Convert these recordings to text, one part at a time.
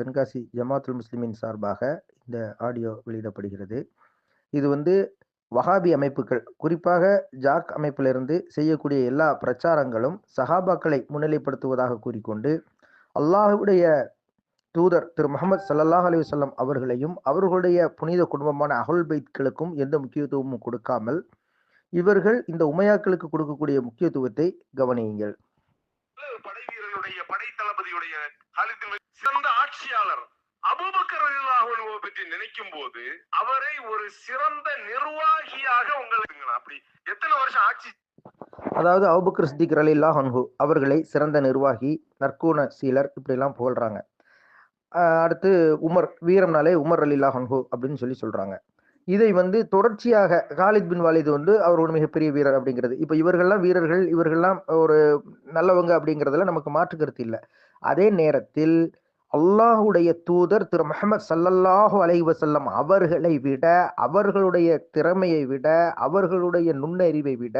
தென்காசி ஜமாத்துல் முஸ்லிமின் சார்பாக இந்த ஆடியோ வெளியிடப்படுகிறது. இது வந்து வஹாபி அமைப்புகள் குறிப்பாக ஜாக் அமைப்பிலிருந்து செய்யக்கூடிய எல்லா பிரச்சாரங்களும் சஹாபாக்களை முன்னிலைப்படுத்துவதாக கூறிக்கொண்டு அல்லாஹுடைய தூதர் திரு முகமது சல்லல்லாஹ் அலி வல்லம் அவர்களையும் அவர்களுடைய புனித குடும்பமான அகுல் பைத்களுக்கும் எந்த முக்கியத்துவமும் கொடுக்காமல் இவர்கள் இந்த உமையாக்களுக்கு கொடுக்கக்கூடிய முக்கியத்துவத்தை கவனியுங்கள். படை வீரனுடைய படை தளபதியுடைய ஹாலித் பின் வலீத் சிறந்த ஆட்சியாளர் அபூபக்கர் பற்றி நினைக்கும் போது அவரை ஒரு சிறந்த நிர்வாகியாக உங்களுக்கு அப்படி எத்தனை வருஷம் ஆட்சி அதாவது அவுபக்கர் சித்திக் ரலில்லா ஹன்ஹு அவர்களை சிறந்த நிர்வாகி நற்குண சீலர் இப்படிலாம் புகழ்றாங்க. அடுத்து உமர் வீரம்னாலே உமர் அலில்லா ஹன்ஹு அப்படின்னு சொல்லி சொல்றாங்க. இதை வந்து தொடர்ச்சியாக காலித் பின் வாலிது வந்து அவர் ஒரு மிகப்பெரிய வீரர் அப்படிங்கிறது. இப்போ இவர்கள்லாம் வீரர்கள் இவர்கள்லாம் ஒரு நல்லவங்க அப்படிங்கிறதுல நமக்கு மாற்று கருத்து இல்லை. அதே நேரத்தில் அல்லாஹுடைய தூதர் திரு முகமது சல்லல்லாஹு அலைவசல்லம் அவர்களை விட அவர்களுடைய திறமையை விட அவர்களுடைய நுண்ணறிவை விட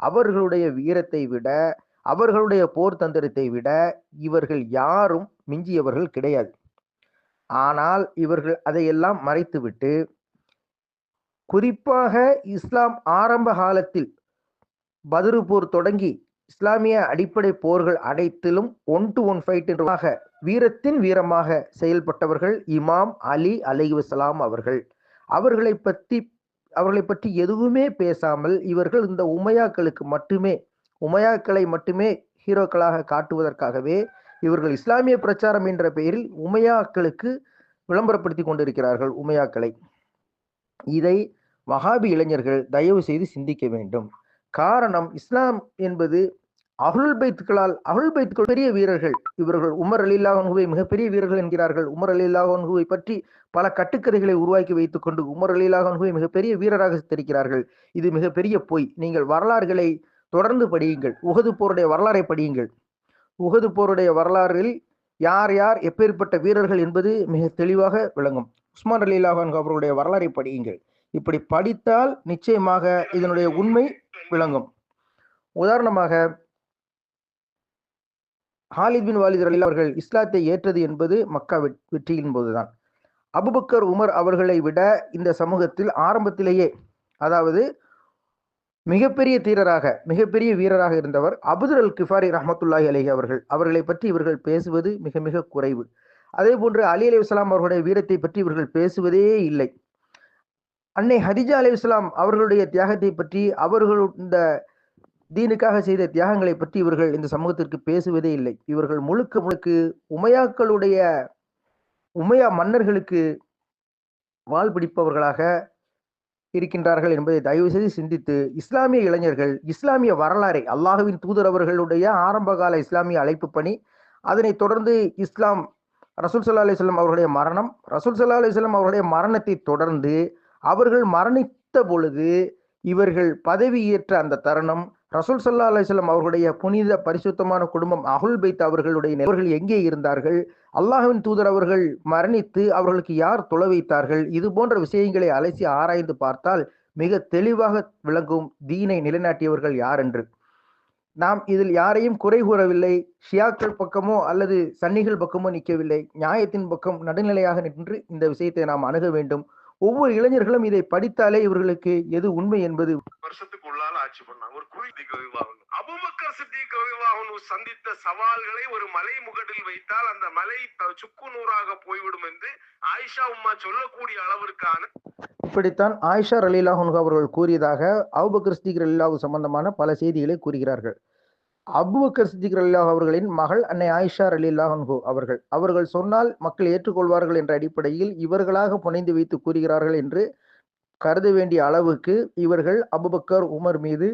அவர்களுடைய வீரத்தை விட அவர்களுடைய போர் தந்திரத்தை விட இவர்கள் யாரும் மிஞ்சியவர்கள் கிடையாது. ஆனால் இவர்கள் அதையெல்லாம் மறைத்துவிட்டு குறிப்பாக இஸ்லாம் ஆரம்ப காலத்தில் பதிரு போர் தொடங்கி இஸ்லாமிய அடிப்படை போர்கள் அனைத்திலும் ஒன் டு ஒன் ஃபைட் என்றாக வீரத்தின் வீரமாக செயல்பட்டவர்கள் இமாம் அலி அலைவசலாம் அவர்கள். அவர்களை பற்றி அவர்களை பற்றி எதுவுமே பேசாமல் இவர்கள் இந்த உமையாக்களுக்கு மட்டுமே உமையாக்களை மட்டுமே ஹீரோக்களாக காட்டுவதற்காகவே இவர்கள் இஸ்லாமிய பிரச்சாரம் என்ற பெயரில் உமையாக்களுக்கு விளம்பரப்படுத்தி கொண்டிருக்கிறார்கள் உமையாக்களை. இதை மகாபி இளைஞர்கள் தயவு செய்து சிந்திக்க வேண்டும். காரணம் இஸ்லாம் என்பது அகுல் பைத்துக்களால் அகுல் பைத்துக்கள் பெரிய வீரர்கள். இவர்கள் உமர் அலில்லாஹன்ஹுவை மிகப்பெரிய வீரர்கள் என்கிறார்கள். உமர் அலில்லாஹன்ஹுவை பற்றி பல கட்டுக்கதைகளை உருவாக்கி வைத்துக் கொண்டு உமர் அலில்லாஹன்ஹுவை மிகப்பெரிய வீரராக சித்தரிக்கிறார்கள். இது மிகப்பெரிய பொய். நீங்கள் வரலாறுகளை தொடர்ந்து படியுங்கள். உகது போருடைய வரலாறை படியுங்கள். உகது போருடைய வரலாறில் யார் யார் எப்பேற்பட்ட வீரர்கள் என்பது மிக தெளிவாக விளங்கும். உஸ்மான் அலில்லாஹன் அவர்களுடைய வரலாறை படியுங்கள். இப்படி படித்தால் நிச்சயமாக இதனுடைய உண்மை விளங்கும். உதாரணமாக ஹாலித் பின் வாலித் அலி அவர்கள் இஸ்லாத்தை ஏற்றது என்பது மக்கா வெற்றியின் போதுதான். அபுபக்கர் உமர் அவர்களை விட இந்த சமூகத்தில் ஆரம்பத்திலேயே அதாவது மிகப்பெரிய தீரராக மிகப்பெரிய வீரராக இருந்தவர் அபுதர் அல் கிஃபாரி ரஹமத்துல்லாஹி அலஹி அவர்கள். அவர்களை பற்றி இவர்கள் பேசுவது மிக மிக குறைவு. அதே போன்று அலி அலி இஸ்லாம் அவர்களுடைய வீரத்தை பற்றி இவர்கள் பேசுவதே இல்லை. அன்னை ஹதிஜா அலி இஸ்லாம் அவர்களுடைய தியாகத்தை பற்றி அவர்கள் இந்த தீனுக்காக செய்த தியாகங்களை பற்றி இவர்கள் இந்த சமூகத்திற்கு பேசுவதே இல்லை. இவர்கள் முழுக்க முழுக்க உமையாக்களுடைய உமையா மன்னர்களுக்கு வாழ் பிடிப்பவர்களாக இருக்கின்றார்கள் என்பதை தயவு செய்து சிந்தித்து இஸ்லாமிய இளைஞர்கள் இஸ்லாமிய வரலாறை அல்லாஹுவின் தூதர் அவர்களுடைய ஆரம்பகால இஸ்லாமிய அழைப்பு பணி அதனைத் தொடர்ந்து இஸ்லாம் ரசூல் சல்லா அலிஸ்லாம் அவருடைய மரணம் ரசூல் சல்லா அலிஸ்லாம் அவருடைய மரணத்தை தொடர்ந்து அவர்கள் மரணித்த பொழுது இவர்கள் பதவி ஏற்ற அந்த தருணம் ரசூல் சல்லா அலிஸ்லாம் அவர்களுடைய புனித பரிசுத்தமான குடும்பம் அகுல் பைத் அவர்களுடைய அவர்கள் எங்கே இருந்தார்கள்? அல்லாஹின் தூதர் அவர்கள் மரணித்து அவர்களுக்கு யார் துளை வைத்தார்கள்? இது போன்ற விஷயங்களை அலசி ஆராய்ந்து பார்த்தால் மிக தெளிவாக விளங்கும் தீனை நிலைநாட்டியவர்கள் யார் என்று. நாம் இதில் யாரையும் குறை கூறவில்லை. ஷியாக்கள் பக்கமோ அல்லது சன்னிகள் பக்கமோ நிற்கவில்லை. நியாயத்தின் பக்கம் நடுநிலையாக நின்று இந்த விஷயத்தை நாம் அணுக வேண்டும். ஒவ்வொரு இளைஞர்களும் இதை படித்தாலே இவர்களுக்கு எது உண்மை என்பது வருஷத்துக்கு உள்ளால ஆட்சி பண்ணாங்க. ஒரு குறி அபுபக்கர் சித்திக் ரலியல்லாஹு சந்தித்த சவால்களை ஒரு மலை முகடில் வைத்தால் அந்த மலை சுக்கு நூறாக போய்விடும் என்று ஆயிஷா உம்மா சொல்லக்கூடிய அளவிற்கான இப்படித்தான் ஆயிஷா அலிலாஹு அவர்கள் கூறியதாக அவுபக்கர் சித்திக் அலிலாஹு சம்பந்தமான பல செய்திகளை கூறுகிறார்கள். அபுபக்கர் சித்திக் அல்லாஹ் அவர்களின் மகள் அன்னை ஆயிஷா அலில்லாஹன்ஹு அவர்கள். அவர்கள் சொன்னால் மக்கள் ஏற்றுக்கொள்வார்கள் என்ற அடிப்படையில் இவர்களாக புனைந்து வைத்து கூறுகிறார்கள் என்று கருத வேண்டிய அளவுக்கு இவர்கள் அபுபக்கர் உமர் மீது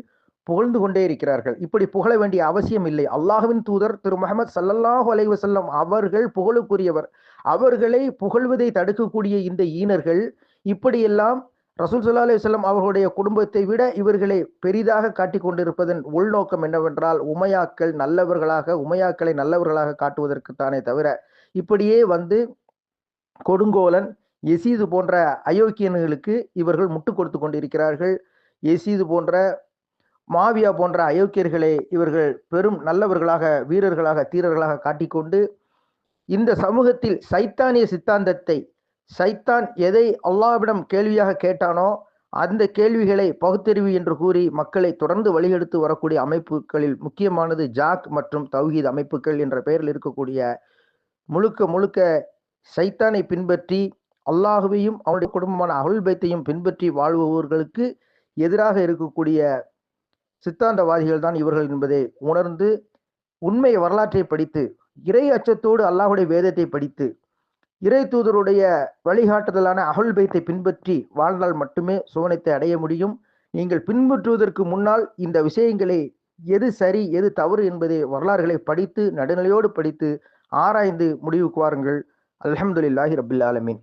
புகழ்ந்து கொண்டே இருக்கிறார்கள். இப்படி புகழ வேண்டிய அவசியம் இல்லை. அல்லாஹுவின் தூதர் திரு முகமது சல்லல்லாஹு அலைவசல்லம் அவர்கள் புகழுக்குரியவர். அவர்களை புகழ்வதை தடுக்கக்கூடிய இந்த ஈனர்கள் இப்படியெல்லாம் ரசூல் சல்லா அலி வல்லம் அவர்களுடைய குடும்பத்தை விட இவர்களை பெரிதாக காட்டிக் கொண்டிருப்பதன் உள்நோக்கம் என்னவென்றால் உமையாக்கள் நல்லவர்களாக உமையாக்களை நல்லவர்களாக காட்டுவதற்குத்தானே தவிர இப்படியே வந்து கொடுங்கோலன் எசீது போன்ற அயோக்கியன்களுக்கு இவர்கள் முட்டு கொடுத்து கொண்டிருக்கிறார்கள். எசீது போன்ற மாவியா போன்ற அயோக்கியர்களை இவர்கள் பெரும் நல்லவர்களாக வீரர்களாக தீரர்களாக காட்டிக்கொண்டு இந்த சமூகத்தில் சைத்தானிய சித்தாந்தத்தை சைத்தான் எதை அல்லாவிடம் கேள்வியாக கேட்டானோ அந்த கேள்விகளை பகுத்தறிவு என்று கூறி மக்களை தொடர்ந்து வழிகெடுத்து வரக்கூடிய அமைப்புகளில் முக்கியமானது ஜாக் மற்றும் தௌஹீத் அமைப்புகள் என்ற பெயரில் இருக்கக்கூடிய முழுக்க முழுக்க சைத்தானை பின்பற்றி அல்லாஹுவையும் அவனுடைய குடும்பமான அருள்பைத்தையும் பின்பற்றி வாழ்பவர்களுக்கு எதிராக இருக்கக்கூடிய சித்தாந்தவாதிகள் தான் இவர்கள் என்பதை உணர்ந்து உண்மை வரலாற்றை படித்து இறை அச்சத்தோடு அல்லாஹுடைய வேதத்தை படித்து இறை தூதருடைய வழிகாட்டுதலான அகழ்பைத்தை பின்பற்றி வாழ்ந்தால் மட்டுமே சுவனத்தை அடைய முடியும். நீங்கள் பின்பற்றுவதற்கு முன்னால் இந்த விஷயங்களை எது சரி எது தவறு என்பதை வரலாறுகளை படித்து நடுநிலையோடு படித்து ஆராய்ந்து முடிவுக்கு வாருங்கள். அலமதுல்லாஹி ரபில் ஆலமீன்.